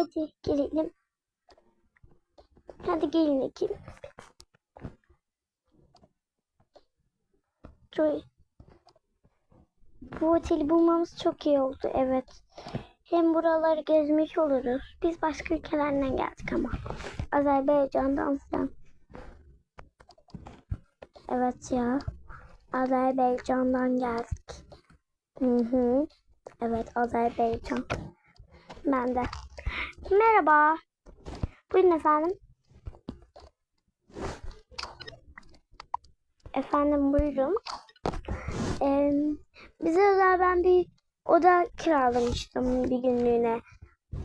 Hadi gelelim. Hadi gelin Ekin. Joy. Bu oteli bulmamız çok iyi oldu. Evet. Hem buraları gezmiş oluruz. Biz başka ülkelerden geldik ama. Azerbaycan'dan falan. Evet ya. Azerbaycan'dan geldik. Hı hı. Evet Azerbaycan. Ben de. Merhaba. Buyurun efendim. Efendim buyurun. Ee, bize özel ben bir oda kiralamıştım bir günlüğüne.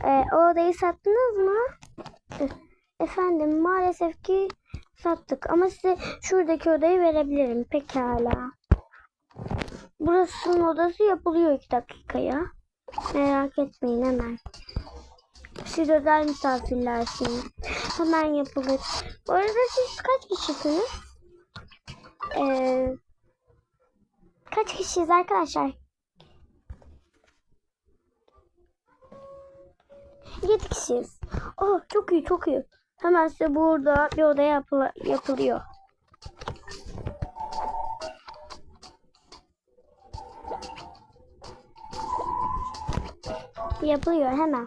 Ee, o odayı sattınız mı? Efendim maalesef ki sattık ama size şuradaki odayı verebilirim. Pekala. Burasının odası yapılıyor iki dakikaya. Merak etmeyin hemen. Siz özel misafirlersiniz. Hemen yapılır. Bu arada siz kaç kişisiniz? Ee, kaç kişiyiz arkadaşlar? Yedi kişiyiz. Oh çok iyi çok iyi. Hemen size burada bir oda yapıla- yapılıyor. Yapılıyor hemen.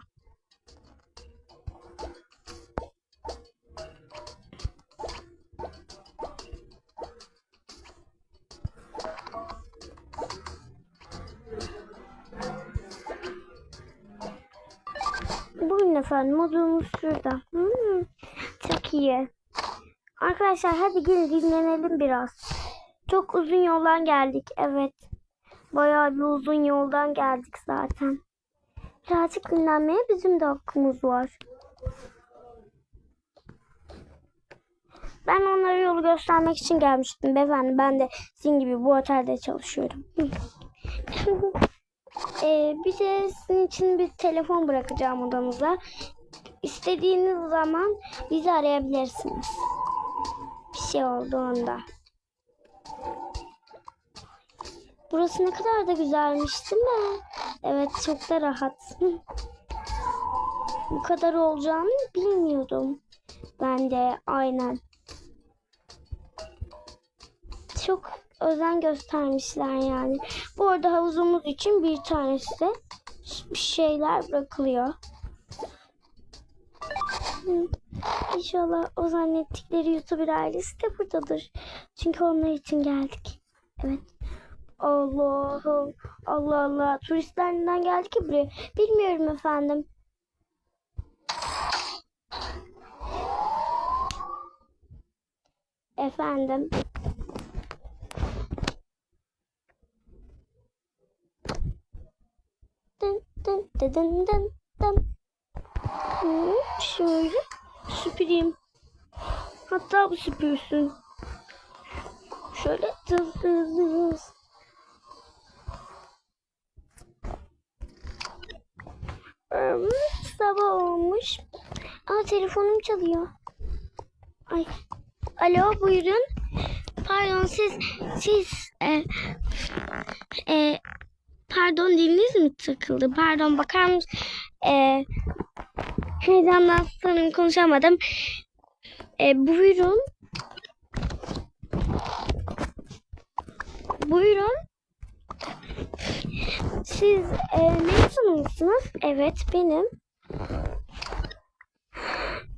Efendim modumuz şurada. Hmm, çok iyi. Arkadaşlar hadi gelin dinlenelim biraz. Çok uzun yoldan geldik. Evet. Bayağı bir uzun yoldan geldik zaten. Birazcık dinlenmeye bizim de hakkımız var. Ben onlara yolu göstermek için gelmiştim beyefendi. Ben de sizin gibi bu otelde çalışıyorum. Ee, bir sizin için bir telefon bırakacağım odamıza. İstediğiniz zaman bizi arayabilirsiniz. Bir şey oldu onda. Burası ne kadar da güzelmiş değil mi? Evet çok da rahat. Bu kadar olacağını bilmiyordum. Ben de aynen. Çok özen göstermişler yani. Bu arada havuzumuz için bir tanesi bir şeyler bırakılıyor. İnşallah o zannettikleri YouTuber ailesi de buradadır. Çünkü onlar için geldik. Evet. Allah'ım. Allah Allah. Turistler neden geldi ki buraya? Bilmiyorum efendim. Efendim. Dın dın dın dın Şöyle süpüreyim. Hatta bu süpürsün. Şöyle hızlı hızlı. Hmm, Sabah olmuş. Aa telefonum çalıyor. Ay. Alo buyurun. Pardon siz siz e, e, pardon diliniz mi takıldı? Pardon bakar mısın? E, heyecandan sanırım konuşamadım. E, buyurun. Buyurun. Siz e, Melisa mısınız? Evet benim.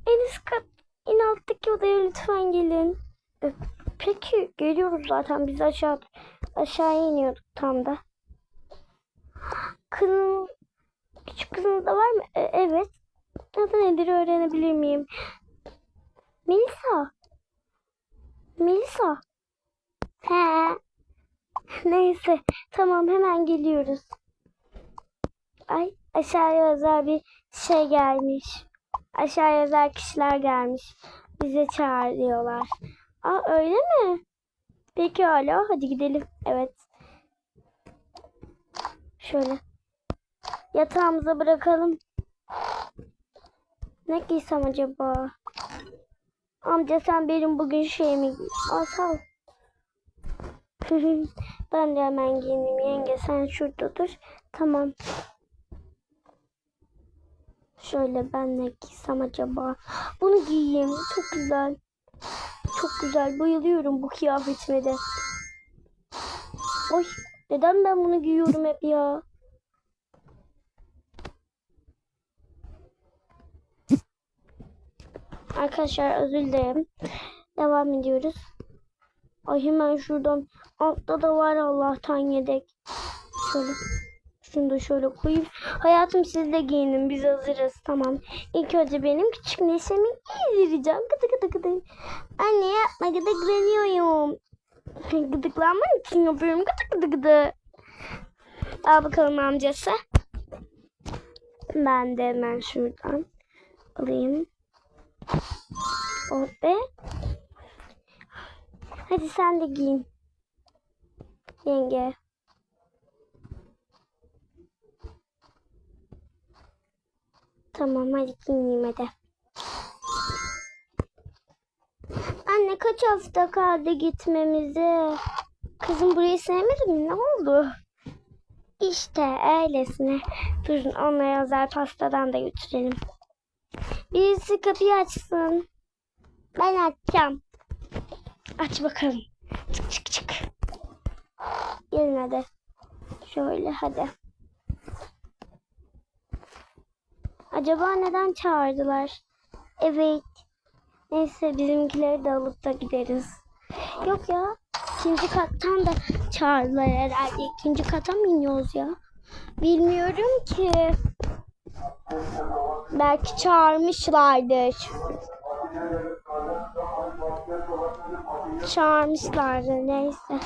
En üst kat, en alttaki odaya lütfen gelin. E, Peki geliyoruz zaten biz aşağı aşağıya iniyorduk tam da. Kızım, küçük kızınız da var mı? E, evet. Adı nedir öğrenebilir miyim? Melisa. Melisa. He. Neyse tamam hemen geliyoruz. Ay aşağıya özel bir şey gelmiş. Aşağıya özel kişiler gelmiş. Bize çağırıyorlar. Aa öyle mi? Peki hala hadi gidelim. Evet. Şöyle. Yatağımıza bırakalım. Ne giysem acaba? Amca sen benim bugün şeyimi giy. Al sağ ol. ben de hemen giyineyim. Yenge sen şurada dur. Tamam. Şöyle ben ne giysem acaba? Bunu giyeyim. Çok güzel. Çok güzel. Bayılıyorum bu kıyafetime de. Oy. Neden ben bunu giyiyorum hep ya? Arkadaşlar özür dilerim. Devam ediyoruz. Ay hemen şuradan altta da var Allah'tan yedek. Şöyle şunu da şöyle koyayım. Hayatım siz de giyinin biz hazırız tamam. İlk önce benim küçük neşemi giydireceğim. Gıdı gıdı gıdı. Anne yapma gıdıklanıyorum. Gıdıklanman için yapıyorum. Gıdı gıdı gıdı. Al bakalım amcası. Ben de hemen şuradan alayım. Oh be. Hadi sen de giyin. Yenge. Tamam hadi giyineyim hadi. Anne kaç hafta kaldı gitmemize? Kızım burayı sevmedin mi? Ne oldu? İşte öylesine. Durun onlara özel pastadan da götürelim. Birisi kapıyı açsın. Ben açacağım. Aç bakalım. Çık çık çık. Gelin hadi. Şöyle hadi. Acaba neden çağırdılar? Evet. Neyse bizimkileri de alıp da gideriz. Yok ya. İkinci kattan da çağırdılar herhalde. İkinci kata mı iniyoruz ya? Bilmiyorum ki. Belki çağırmışlardır. Çağırmışlardır neyse.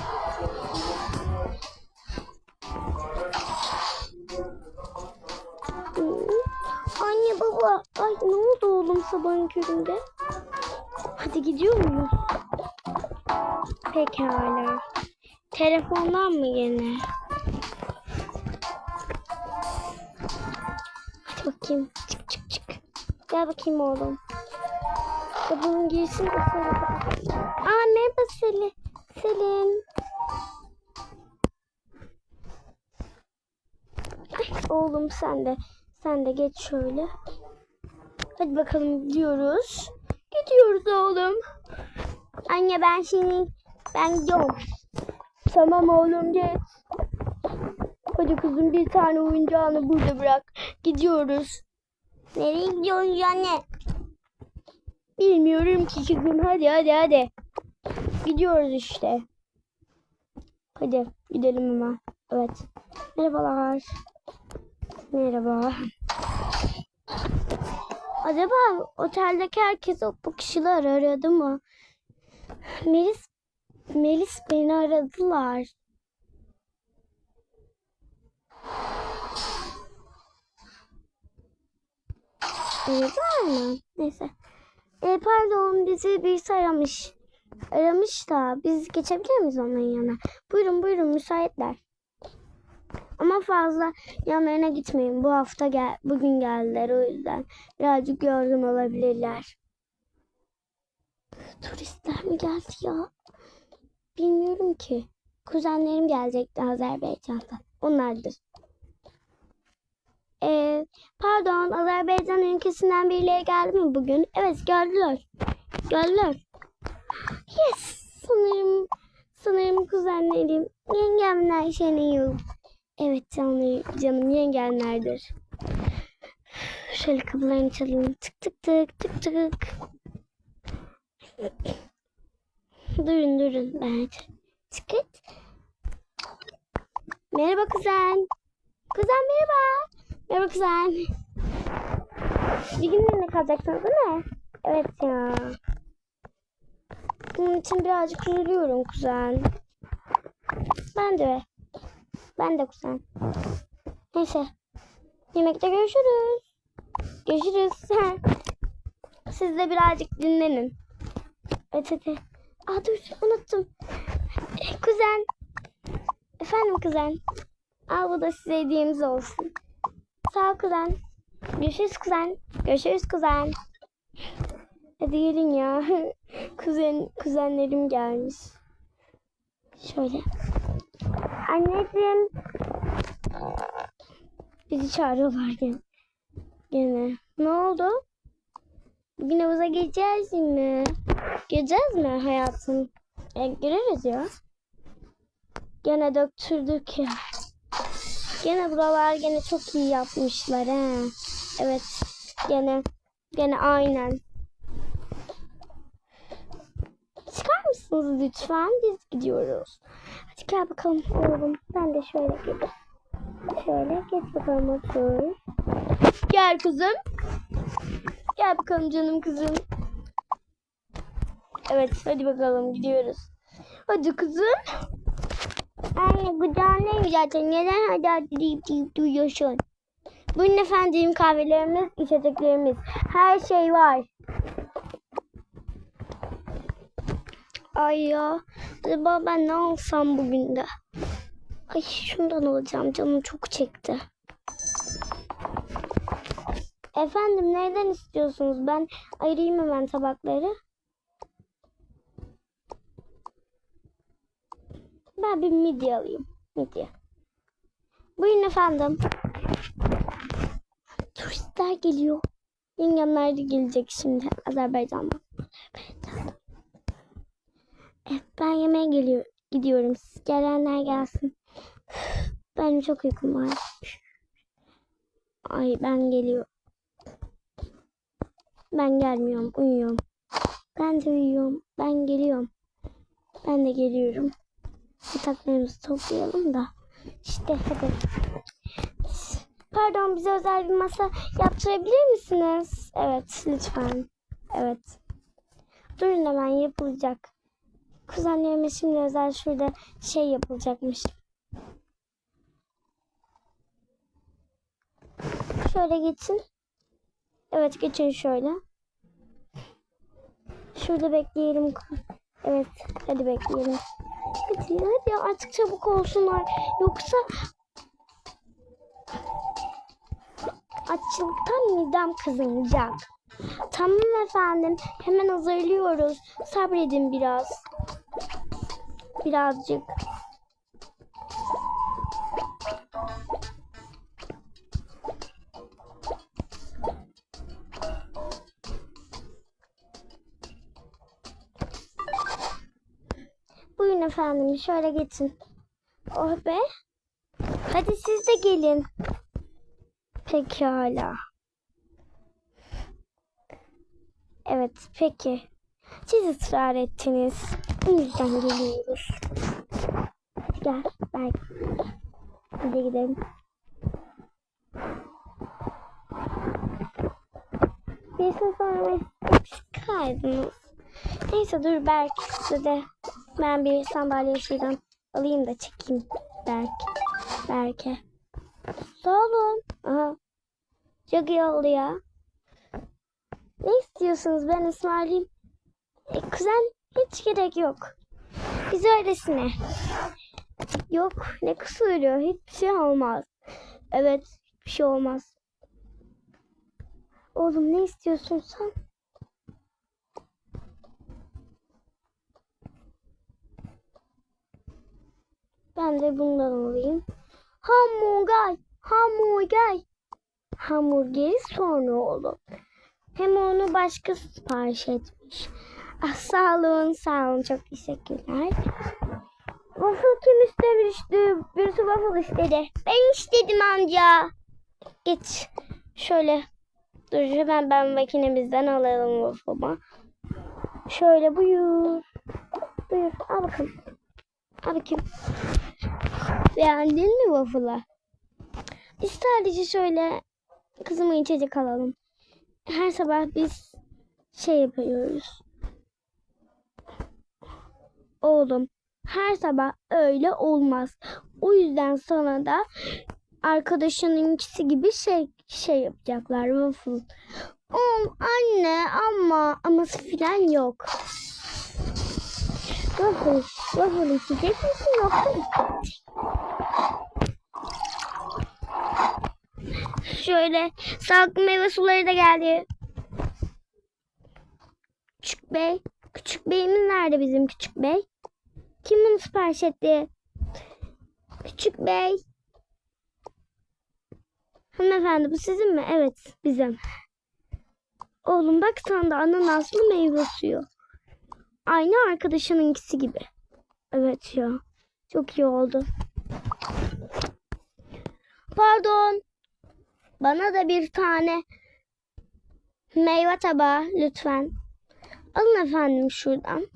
Anne baba. Ay ne oldu oğlum sabahın köründe? Hadi gidiyor muyuz? Pekala. Telefondan mı gene? Hadi bakayım. Çık çık çık. Gel bakayım oğlum. Sabahın girsin de kapat. Aa merhaba Selin. Selin. Ay, oğlum sen de. Sen de geç şöyle. Hadi bakalım gidiyoruz. Gidiyoruz oğlum. Anne ben şimdi ben gidiyorum. Tamam oğlum geç. Hadi kızım bir tane oyuncağını burada bırak. Gidiyoruz. Nereye gidiyorsun anne? Bilmiyorum ki kızım. Hadi hadi hadi. Gidiyoruz işte. Hadi gidelim hemen. Evet. Merhabalar. Merhaba. Acaba oteldeki herkes bu kişiler aradı mı? Melis Melis beni aradılar. Aradılar mı? Neyse. E, pardon bizi birisi aramış. Aramış da biz geçebilir miyiz onların yanına? Buyurun buyurun müsaitler. Ama fazla yanlarına gitmeyin. Bu hafta gel bugün geldiler o yüzden birazcık yorgun olabilirler. Turistler mi geldi ya? Bilmiyorum ki. Kuzenlerim gelecekti Azerbaycan'dan. Onlardır. Ee, pardon Azerbaycan ülkesinden birileri geldi mi bugün? Evet geldiler. Geldiler. Yes. Sanırım sanırım kuzenlerim. Yengemler Şenayıl. Evet canım, canım yengenlerdir. Şöyle kapılarını çalayım. Tık tık tık tık tık. Durun durun ben çıkıt. Merhaba kuzen. Kuzen merhaba. Merhaba kuzen. Bir gün benimle kalacaksınız değil mi? Evet ya. Bunun için birazcık üzülüyorum kuzen. Ben de. Ben de kuzen. Neyse. Yemekte görüşürüz. Görüşürüz. Siz de birazcık dinlenin. Evet hadi. Aa dur unuttum. Kuzen. Efendim kuzen. Al bu da size hediyemiz olsun. Sağ ol kuzen. Görüşürüz kuzen. Görüşürüz kuzen. Hadi gelin ya. Kuzen, kuzenlerim gelmiş. Şöyle. Anneciğim. Bizi çağırıyorlar gene. Gene. Ne oldu? Bugün havuza gireceğiz mi? Gireceğiz mi hayatım? E, gireriz ya. Gene döktürdük ya. Gene buralar gene çok iyi yapmışlar he. Evet. Gene gene aynen. Mısınız lütfen? Biz gidiyoruz. Hadi gel bakalım oğlum. Ben de şöyle gidip. Şöyle geç bakalım otur. Gel kızım. Gel bakalım canım kızım. Evet hadi bakalım gidiyoruz. Hadi kızım. Anne kucağındayım zaten. Neden hadi hadi deyip deyip duyuyorsun? Buyurun efendim kahvelerimiz, içeceklerimiz. Her şey var. Ay ya. Acaba ben ne alsam bugün de? Ay şundan alacağım. Canım çok çekti. Efendim nereden istiyorsunuz? Ben ayırayım hemen tabakları. Ben bir midye alayım. Midye. Buyurun efendim. Turistler geliyor. Yengemler de gelecek şimdi Azerbaycan'dan. Azerbaycan'dan. Evet ben yemeğe geliyor, gidiyorum. Siz gelenler gelsin. Benim çok uykum var. Ay ben geliyorum. Ben gelmiyorum. Uyuyorum. Ben de uyuyorum. Ben geliyorum. Ben de geliyorum. Yataklarımızı toplayalım da. İşte hadi. Pardon bize özel bir masa yaptırabilir misiniz? Evet lütfen. Evet. Durun hemen yapılacak. Kuzenlerime şimdi özel şurada şey yapılacakmış. Şöyle geçin. Evet geçin şöyle. Şurada bekleyelim. Evet hadi bekleyelim. Hadi hadi artık çabuk olsunlar. Yoksa açlıktan midem kızınacak. Tamam efendim. Hemen hazırlıyoruz. Sabredin biraz. Birazcık. Buyurun efendim. Şöyle geçin. Oh be. Hadi siz de gelin. Pekala. Evet, peki. Siz ısrar ettiniz. Bu yüzden geliyoruz. Gel, belki. Hadi gidelim. Bir sonra eksik kaldınız. Neyse dur belki size ben bir sandalye şuradan alayım da çekeyim. Belki. Belki. Sağ olun. Aha. Çok iyi oldu ya. Ne istiyorsunuz ben ısmarlayayım. E, kuzen hiç gerek yok. Biz öylesine. Yok ne kusuru hiçbir şey olmaz. Evet hiçbir şey olmaz. Oğlum ne istiyorsun sen? Ben de bundan alayım. Hamburger, hamburger. Hamburgeri sonra olur. Hem onu başkası sipariş etmiş. Ah, sağ olun, sağ olun. Çok teşekkürler. Waffle kim istemişti? Birisi waffle istedi. Ben istedim amca. Geç. Şöyle. Dur hemen ben makinemizden alalım waffle'ımı. Şöyle buyur. Buyur. Al bakalım. Al bakayım. Beğendin mi waffle'ı? Biz sadece şöyle kızıma içecek alalım. Her sabah biz şey yapıyoruz. Oğlum her sabah öyle olmaz. O yüzden sana da arkadaşınınkisi gibi şey şey yapacaklar waffle. Oğlum anne ama aması filan yok. Waffle, waffle içecek misin yoksa Şöyle sağlıklı meyve suları da geldi. Küçük bey. Küçük beyimiz nerede bizim küçük bey? Kim bunu sipariş etti? Küçük bey. Hanımefendi bu sizin mi? Evet bizim. Oğlum bak sana da ananaslı meyve suyu. Aynı arkadaşınınkisi gibi. Evet ya. Çok iyi oldu. Pardon. Bana da bir tane meyve tabağı lütfen. Alın efendim şuradan.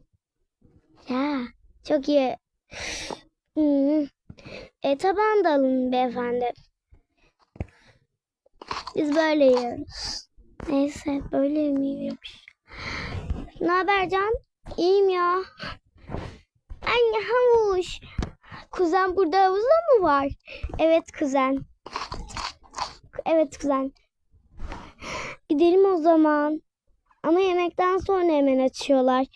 Ya çok iyi. Hmm. E tabağını da alın beyefendi. Biz böyle yiyoruz. Neyse böyle mi yiyormuş? Ne haber Can? İyiyim ya. Anne havuç. Kuzen burada havuzda mı var? Evet kuzen. Evet kuzen. Gidelim o zaman. Ama yemekten sonra hemen açıyorlar.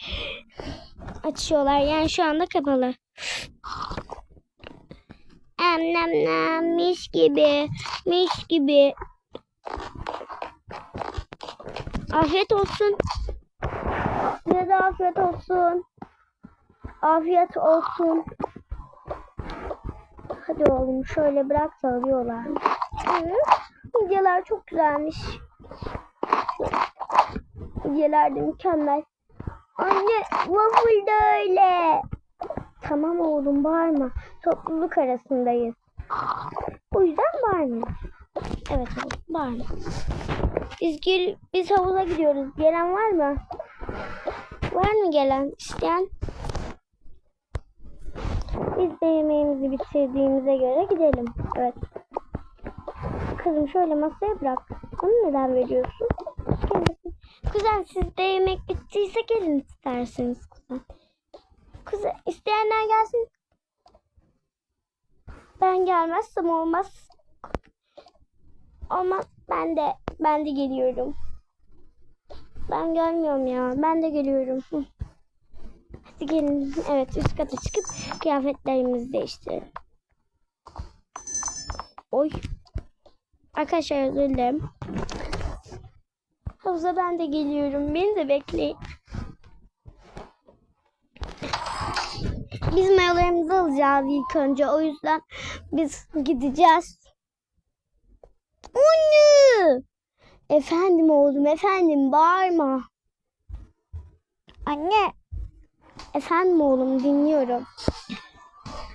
Açıyorlar. Yani şu anda kapalı. Em nem nem mis gibi. Mis gibi. Afiyet olsun. Size de afiyet olsun. Afiyet olsun. Hadi oğlum şöyle bırak da alıyorlar. Hı, Midyeler çok güzelmiş. Midyeler de mükemmel. Anne waffle da öyle. Tamam oğlum bağırma. Topluluk arasındayız. O yüzden bağırma. Evet oğlum bağırma. Biz, gel biz havuza gidiyoruz. Gelen var mı? Var mı gelen? isteyen? Biz de yemeğimizi bitirdiğimize göre gidelim. Evet. Kızım şöyle masaya bırak. Onu neden veriyorsun? Kuzen sizde yemek bittiyse gelin isterseniz kuzen. Kuzen isteyenler gelsin. Ben gelmezsem olmaz. Ama ben de ben de geliyorum. Ben gelmiyorum ya. Ben de geliyorum. Hadi gelin. Evet üst kata çıkıp kıyafetlerimizi değiştirelim. Oy. Arkadaşlar özür dilerim. Havuza ben de geliyorum. Beni de bekleyin. Biz mayolarımızı alacağız ilk önce. O yüzden biz gideceğiz. Anne! Efendim oğlum efendim bağırma. Anne. Efendim oğlum dinliyorum.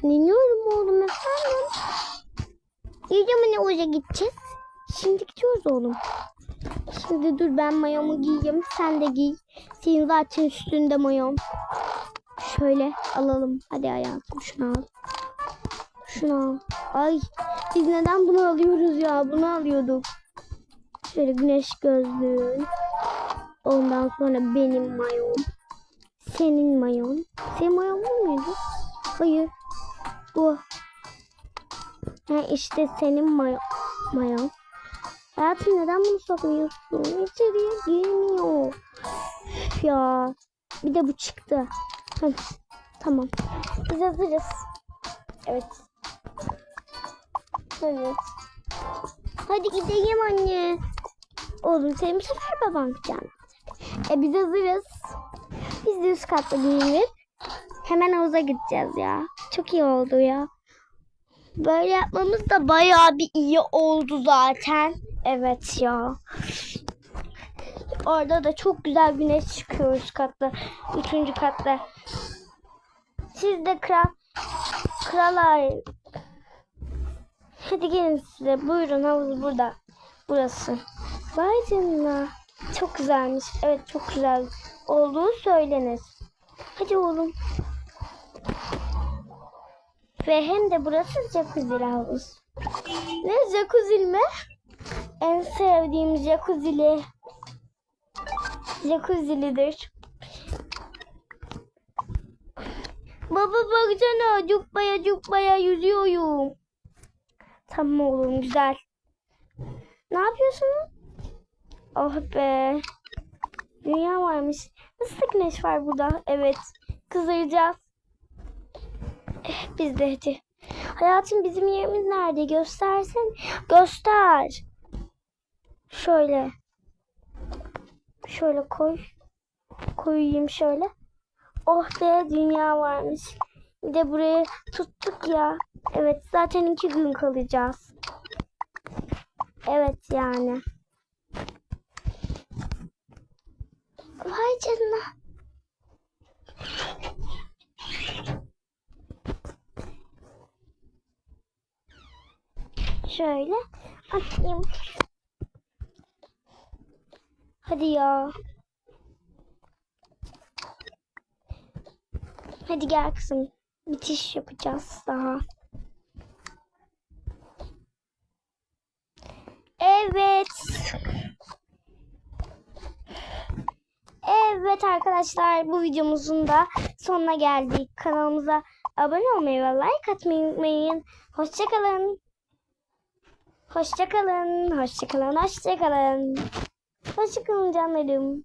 Dinliyorum oğlum efendim. İyi zaman havuza gideceğiz. Şimdi gidiyoruz oğlum. Şimdi dur ben mayomu giyeyim. Sen de giy. Senin zaten üstünde mayom. Şöyle alalım. Hadi hayatım şunu al. Şunu al. Ay biz neden bunu alıyoruz ya? Bunu alıyorduk. Şöyle güneş gözlüğün. Ondan sonra benim mayom. Senin mayon. Senin mayon bu muydu? Hayır. Bu. Ha işte senin mayon. mayon. Hayatım neden bunu sokmuyorsun? İçeriye girmiyor. Üf ya. Bir de bu çıktı. Hı, Tamam. Biz hazırız. Evet. Evet. Hadi gidelim anne. Oğlum senin bu sefer baban kucağına. E biz hazırız. Biz de üst katta giyinip hemen havuza gideceğiz ya. Çok iyi oldu ya. Böyle yapmamız da bayağı bir iyi oldu zaten. Evet ya. Orada da çok güzel güneş çıkıyor üst katta. Üçüncü katta. Siz de kral kralar. Hadi gelin size. Buyurun havuz burada. Burası. Vay canına. Çok güzelmiş. Evet çok güzel olduğu söylenir. Hadi oğlum. Ve hem de burası jacuzzi havuz. Ne jacuzzi mi? En sevdiğim jacuzzi'li. Jacuzzi'lidir. Baba baksana cukbaya cukbaya yüzüyorum. Tamam oğlum güzel. Ne yapıyorsun? Oh be. Dünya varmış. Nasıl güneş var burada? Evet. Kızaracağız. Eh, biz de hadi. Hayatım bizim yerimiz nerede? Göstersen. Göster. Şöyle. Şöyle koy. Koyayım şöyle. Oh be dünya varmış. Bir de burayı tuttuk ya. Evet zaten iki gün kalacağız. Evet yani. canına. Şöyle atayım. Hadi ya. Hadi gel kızım. Bitiş yapacağız daha. Evet. Evet arkadaşlar bu videomuzun da sonuna geldik. Kanalımıza abone olmayı ve like atmayı unutmayın. Hoşçakalın. Hoşçakalın. Hoşçakalın. Hoşçakalın. Hoşçakalın canlarım.